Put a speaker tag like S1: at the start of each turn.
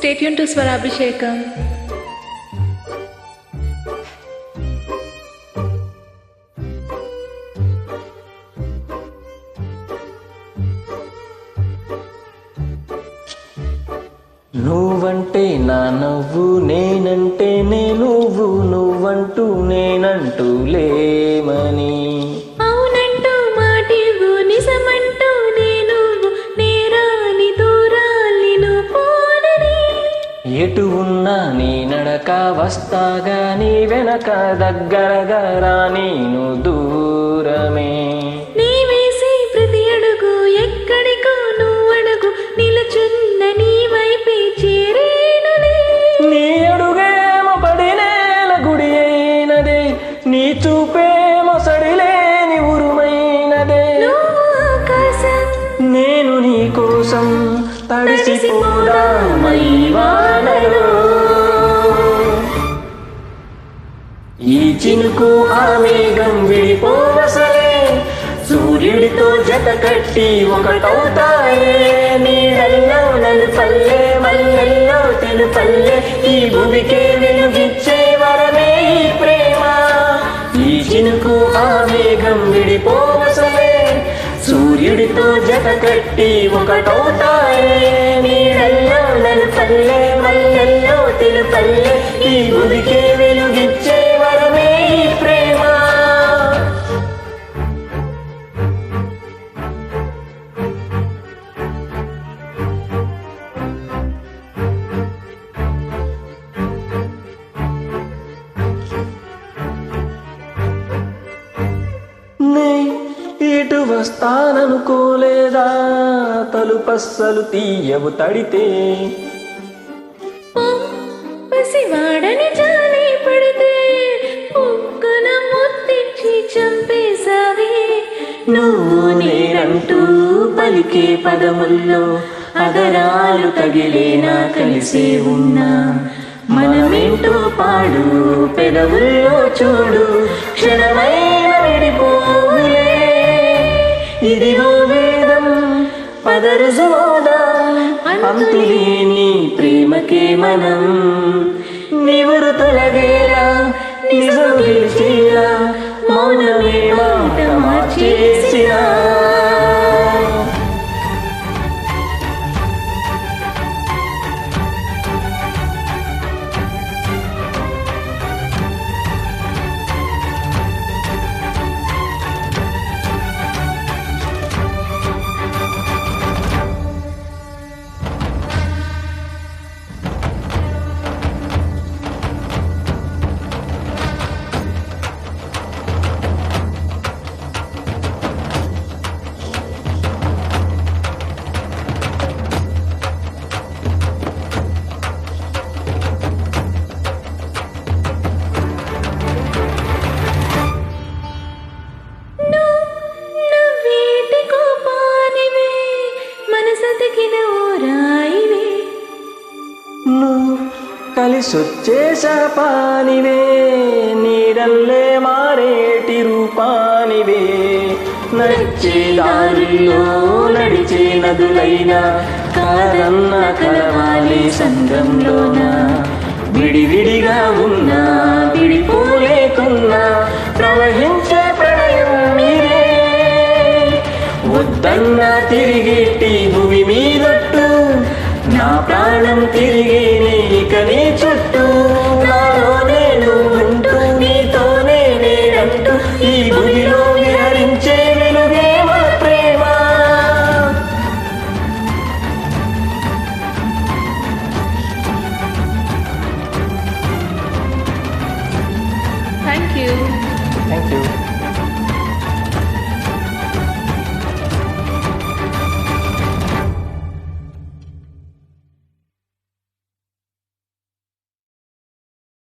S1: Stay tune to Swarabhishekam
S2: నువ్వంటే నా నవ్వు నేనంటే నే నువ్వు నువ్వంటూ నేనంటూ లేమని. వస్తాగా నీ వెనక దగ్గరగా రా నేను దూరమే.
S1: నీ వేసే ప్రతి అడుగు ఎక్కడికో నువ్వు అడుగు నిలుచున్న నీ వైపే చేరేనని
S2: నీ అడుగేమో పడినేల గుడి అయినదే నీ చూపేమో సడిలేని ఉరుమైనదే
S1: నువ్వు ఆకాశం
S2: నేను నీ కోసం తడిసిపోదామై చినుకు ఆ మేఘం విడిపోవసలే సూర్యుడితో జత కట్టి ఒకటవుతాయే. నీడల్లో నలు పల్లె మల్లెల్లో తెలు పల్లె ఈ భూమికే వెలుగిచ్చే వరమే ఈ ప్రేమ. ఈ చినుకు ఆ మేఘం విడిపోవసలే సూర్యుడితో జత కట్టి ఒకటవుతాయే. నీడల్లో నలు పల్లె మల్లెల్లో తెలు పల్లె ఈ భూమికే వస్తాననుకోలేదా తలుపస్సలు తీయవు తడితే.
S1: పసివాడని జాలి పడితే ఒక్కన ముత్తిచ్చి చంపేశావే.
S2: నువ్వు నేనంటూ పలికే పదముల్లో అదరాలు తగిలేనా కలిసే ఉన్నా. మనమేంటో పాడు పెదవుల్లో చూడు క్షణమైన విడిపో ఇదిగో వేదం పదరు పదరుజోదా అంతులేని ప్రేమకే మనం. నివురు తొలగేలా నిజం గెలిచేలా కలిసొచ్చే పానివే నీడల్లే మారేటి రూపానివే. నడిచే దారిలో నడిచే నదులైనా కాదన్న కలవాలి సంఘంలోన. విడివిడిగా ఉన్నా విడిపోలేకున్నా ప్రవహించే ప్రళయం మీరే వద్దన్నా తిరిగేటి భూమి మీదట్టు నా ప్రాణం తిరిగి Thank you.